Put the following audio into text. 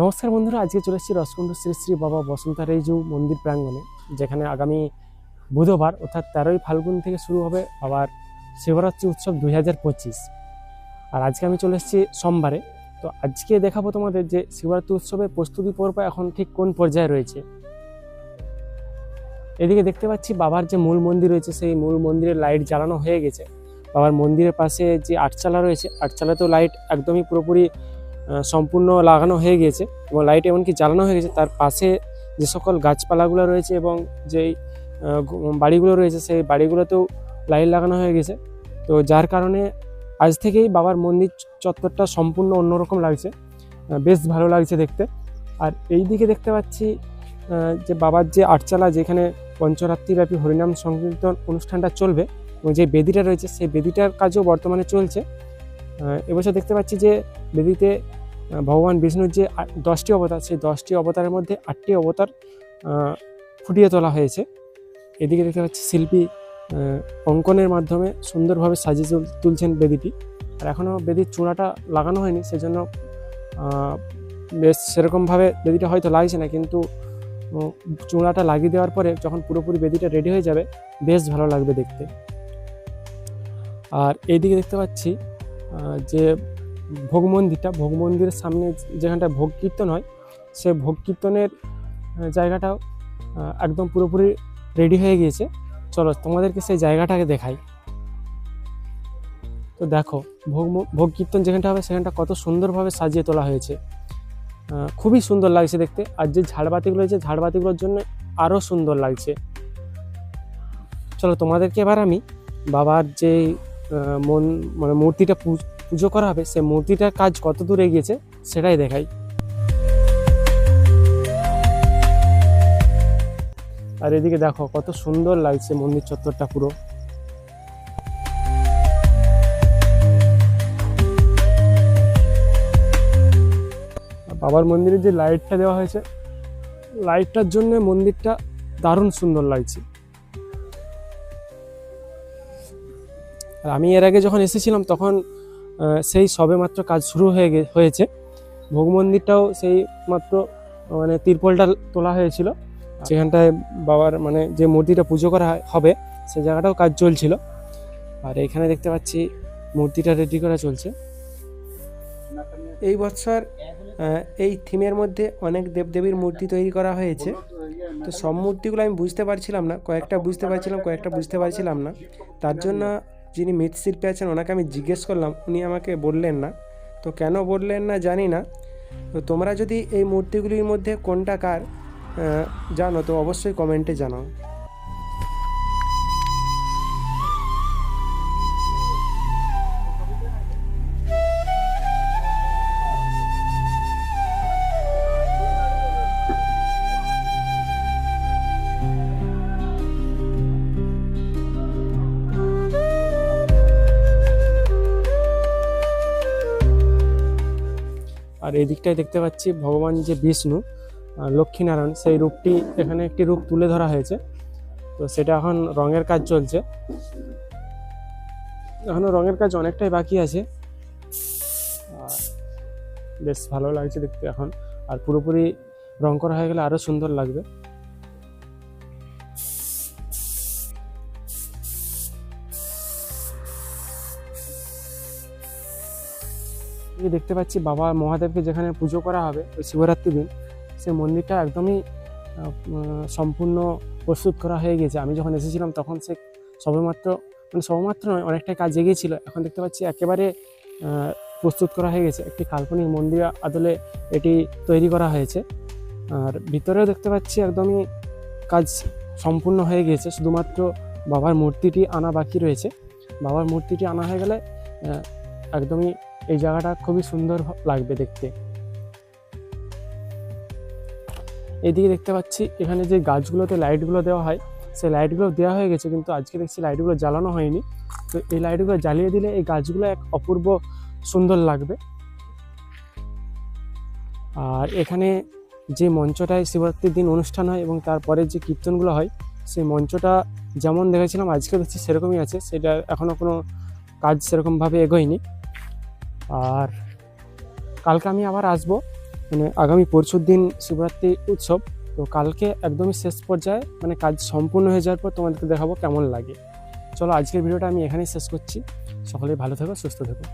নমস্কার বন্ধুরা, আজকে চলে এসেছি রসকুণ্ড শ্রী শ্রী বাবা বসন্তরাইজু মন্দির প্রাঙ্গণে, যেখানে আগামী বুধবার, অর্থাৎ তেরোই ফাল্গুন থেকে শুরু হবে আবার শিবরাত্রি উৎসব দুই হাজার পঁচিশ। আর আজকে আমি চলে এসেছি সোমবারে। তো আজকে দেখাবো তোমাদের যে শিবরাত্রি উৎসবের প্রস্তুতি পর্ব এখন ঠিক কোন পর্যায়ে রয়েছে। এদিকে দেখতে পাচ্ছি বাবার যে মূল মন্দির রয়েছে, সেই মূল মন্দিরের লাইট জ্বালানো হয়ে গেছে। বাবার মন্দিরের পাশে যে আটচালা রয়েছে, আটচালাতেও লাইট একদমই পুরোপুরি সম্পূর্ণ লাগানো হয়ে গিয়েছে এবং লাইট এমনকি জ্বালানো হয়ে গেছে তার পাশে যে সকল গাছপালাগুলো রয়েছে এবং যেই বাড়িগুলো রয়েছে, সেই বাড়িগুলোতেও লাইট লাগানো হয়ে গেছে তো যার কারণে আজ থেকেই বাবার মন্দির চত্বরটা সম্পূর্ণ অন্যরকম লাগছে। বেশ ভালো লাগছে দেখতে। আর এই দিকে দেখতে পাচ্ছি যে বাবার যে আটচালা, যেখানে পঞ্চরাত্রিব্যাপী হরিনাম সংকীর্তন অনুষ্ঠানটা চলবে এবং যে বেদিটা রয়েছে, সেই বেদিটার কাজও বর্তমানে চলছে। এবছর দেখতে পাচ্ছি যে বেদিতে ভগবান বিষ্ণুর যে দশটি অবতার, সেই দশটি অবতারের মধ্যে আটটি অবতার ফুটিয়ে তোলা হয়েছে। এদিকে দেখতে পাচ্ছি শিল্পী অঙ্কনের মাধ্যমে সুন্দরভাবে সাজিয়ে তুলছেন বেদিটি। আর এখনও বেদির চূড়াটা লাগানো হয়নি, সেজন্য বেশ সেরকমভাবে বেদিটা হয়তো লাগছে না, কিন্তু চূড়াটা লাগিয়ে দেওয়ার পরে যখন পুরোপুরি বেদিটা রেডি হয়ে যাবে, বেশ ভালো লাগবে দেখতে। আর এইদিকে দেখতে পাচ্ছি যে ভোগ মন্দিরটা, ভোগ মন্দিরের সামনে যেখানটা ভোগ কীর্তন হয়, সে ভোগ কীর্তনের জায়গাটাও একদম পুরোপুরি রেডি হয়ে গিয়েছে। চলো তোমাদেরকে সেই জায়গাটাকে দেখাই। তো দেখো, ভোগ ভোগ কীর্তন যেখানটা হবে, সেখানটা কত সুন্দরভাবে সাজিয়ে তোলা হয়েছে। খুবই সুন্দর লাগছে দেখতে। আর যে ঝাড়বাতিগুলো রয়েছে ঝাড়বাতিগুলোর জন্য আরও সুন্দর লাগছে। চলো তোমাদেরকে এবার আমি বাবার যে মন মানে মূর্তিটা পুজো করা হবে, সে মূর্তিটার কাজ কত দূরে এগিয়েছে সেটাই দেখাই। আর এদিকে দেখো কত সুন্দর লাগছে মন্দির চত্বরটা পুরো। বাবার মন্দিরে যে লাইটটা দেওয়া হয়েছে, লাইটটার জন্য মন্দিরটা দারুণ সুন্দর লাগছে। আর আমি এর আগে যখন এসেছিলাম, তখন সেই সবেমাত্র কাজ শুরু হয়ে হয়েছে। ভোগ মন্দিরটাও সেই মাত্র মানে তিরপলটা তোলা হয়েছিল। যেখানটায় বাবার মানে যে মূর্তিটা পুজো করা হবে, সে জায়গাটাও কাজ চলছিল। আর এখানে দেখতে পাচ্ছি মূর্তিটা রেডি করা চলছে। এই বছর এই থিমের মধ্যে অনেক দেবদেবীর মূর্তি তৈরি করা হয়েছে। তো সব মূর্তিগুলো আমি বুঝতে পারছিলাম না, কয়েকটা বুঝতে পারছিলাম, কয়েকটা বুঝতে পারছিলাম না। তার জন্য যিনি মৃৎশিল্পী আছেন, ওনাকে আমি জিজ্ঞেস করলাম, উনি আমাকে বললেন না। তো কেন বললেন না জানি না। তো তোমরা যদি এই মূর্তিগুলির মধ্যে কোনটা কার জানো, তো অবশ্যই কমেন্টে জানাও। আর এই দিকটায় দেখতে পাচ্ছি ভগবান যে বিষ্ণু লক্ষ্মীনারায়ণ, সেই রূপটি এখানে একটি রূপ তুলে ধরা হয়েছে। তো সেটা এখন রঙের কাজ চলছে। এখনও রঙের কাজ অনেকটাই বাকি আছে। বেশ ভালো লাগছে দেখতে এখন। আর পুরোপুরি রং করা হয়ে গেলে আরও সুন্দর লাগবে। এই দেখতে পাচ্ছি বাবা মহাদেবকে যেখানে পুজো করা হবে, ওই শিবরাত্রি দিন, সেই মন্দিরটা একদমই সম্পূর্ণ প্রস্তুত করা হয়ে গেছে আমি যখন এসেছিলাম তখন সে সবেমাত্র মানে সবেমাত্র নয়, অনেকটাই কাজ এগিয়েছিল। এখন দেখতে পাচ্ছি একেবারে প্রস্তুত করা হয়ে গেছে। একটি কাল্পনিক মন্দির আদলে এটি তৈরি করা হয়েছে। আর ভিতরেও দেখতে পাচ্ছি একদমই কাজ সম্পূর্ণ হয়ে গিয়েছে। শুধুমাত্র বাবার মূর্তিটি আনা বাকি রয়েছে। বাবার মূর্তিটি আনা হয়ে গেলে একদমই এই জায়গাটা খুবই সুন্দর লাগবে দেখতে। এদিকে দেখতে পাচ্ছি, এখানে যে গাছগুলোতে লাইটগুলো দেওয়া হয়, সেই লাইটগুলো দেওয়া হয়ে গেছে, কিন্তু আজকে দেখছি লাইটগুলো জ্বালানো হয়নি। তো এই লাইটগুলো জ্বালিয়ে দিলে এই গাছগুলো এক অপূর্ব সুন্দর লাগবে। আর এখানে যে মঞ্চটায় শিবরাত্রির দিন অনুষ্ঠান হয় এবং তারপরে যে কীর্তনগুলো হয়, সেই মঞ্চটা যেমন দেখেছিলাম আজকে দেখছি সেরকমই আছে। সেটা এখনও কোনো কাজ সেরকমভাবে এগোয়নি। আর কালকে আমি আবার আসব। মানে আগামী পরশুর দিন শিবরাত্রি উৎসব। তো কালকে একদমই শেষ পর্যায়ে মানে কাজ সম্পূর্ণ হয়ে যাওয়ার পর তোমাদেরকে দেখাবো কেমন লাগে। চলো আজকের ভিডিওটা আমি এখানেই শেষ করছি। সকলেই ভালো থেকো, সুস্থ থেকো।